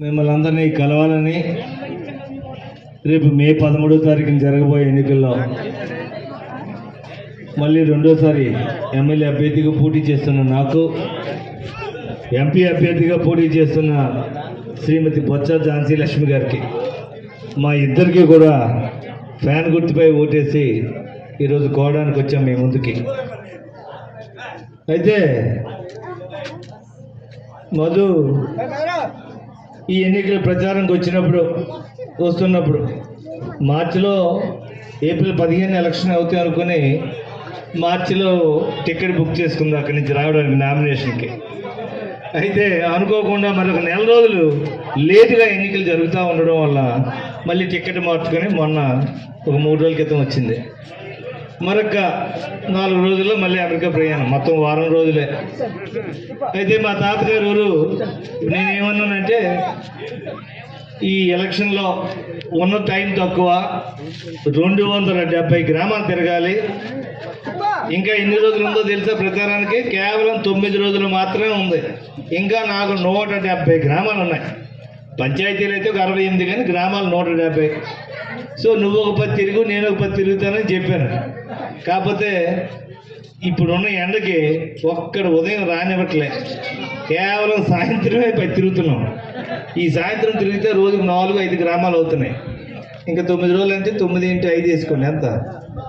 మిమ్మల్ని అందరినీ కలవాలని రేపు మే పదమూడో తారీఖున జరగబోయే ఎన్నికల్లో మళ్ళీ రెండోసారి ఎమ్మెల్యే అభ్యర్థిగా పోటీ చేస్తున్న నాకు ఎంపీ అభ్యర్థిగా పోటీ చేస్తున్న శ్రీమతి బొత్స ఝాన్సీ లక్ష్మి గారికి మా ఇద్దరికి కూడా ఫ్యాన్ గుర్తుపై ఓటేసి ఈరోజు కోవడానికి వచ్చాం మీ ముందుకి. అయితే మధు ఈ ఎన్నికల ప్రచారంకి వచ్చినప్పుడు వస్తున్నప్పుడు మార్చిలో ఏప్రిల్ పదిహేను ఎలక్షన్ అవుతాయి అనుకుని మార్చిలో టికెట్ బుక్ చేసుకుంది అక్కడి నుంచి రావడానికి నామినేషన్కి. అయితే అనుకోకుండా మరొక నెల రోజులు లేటుగా ఎన్నికలు జరుగుతూ ఉండడం వల్ల మళ్ళీ టికెట్ మార్చుకొని మొన్న ఒక మూడు రోజుల క్రితం వచ్చింది. మరొక నాలుగు రోజుల్లో మళ్ళీ అమెరికా ప్రయాణం. మొత్తం వారం రోజులే. అయితే మా తాతగారు ఊరు నేనేమన్నానంటే ఈ ఎలక్షన్లో ఉన్న టైం తక్కువ రెండు వందల డెబ్బై గ్రామాలు తిరగాలి. ఇంకా ఎన్ని రోజులు ఉందో తెలుసా ప్రచారానికి? కేవలం తొమ్మిది రోజులు మాత్రమే ఉంది. ఇంకా నాకు నూట డెబ్బై గ్రామాలు ఉన్నాయి. పంచాయతీలు అయితే ఒక అరవై ఎనిమిది కానీ గ్రామాలు నూట డెబ్బై సో నువ్వు ఒక పది తిరుగు నేను ఒక పది తిరుగుతానని చెప్పాను. కాకపోతే ఇప్పుడున్న ఎండకి ఒక్కడ ఉదయం రానివ్వట్లే. కేవలం సాయంత్రమే పది తిరుగుతున్నాం. ఈ సాయంత్రం తిరిగితే రోజుకు నాలుగు ఐదు గ్రామాలు అవుతున్నాయి. ఇంకా తొమ్మిది రోజులు అంటే తొమ్మిది ఇంటి ఐదు వేసుకోండి. ఎంత?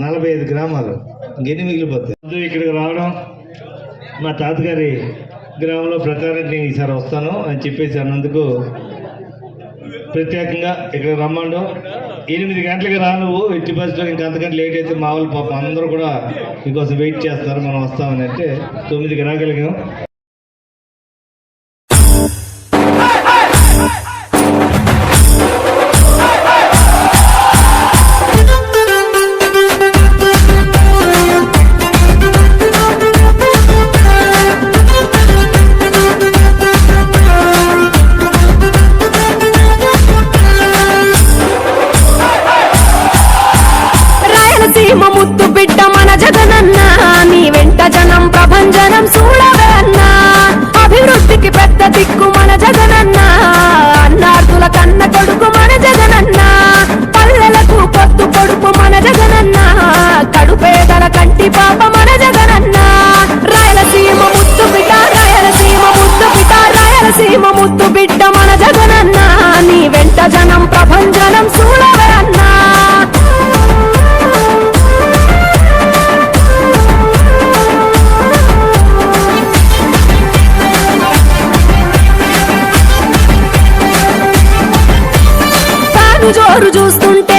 నలభై ఐదు గ్రామాలు. ఇంకెన్ని మిగిలిపోతాయి? ఇక్కడికి రావడం మా తాతగారి గ్రామంలో ప్రచారానికి నేను ఈసారి వస్తాను అని చెప్పేసి అన్నందుకు ప్రత్యేకంగా ఇక్కడ రమ్మండు. ఎనిమిది గంటలకు రా నువ్వు. ఎట్టి బస్సులో ఇంకా అంతకంటే లేట్ అయితే మా వాళ్ళు పాపం అందరూ కూడా మీకోసం వెయిట్ చేస్తారు. మనం వస్తామని అంటే తొమ్మిదికి రాగలిగాం. జనం జోరు చూస్తుంటే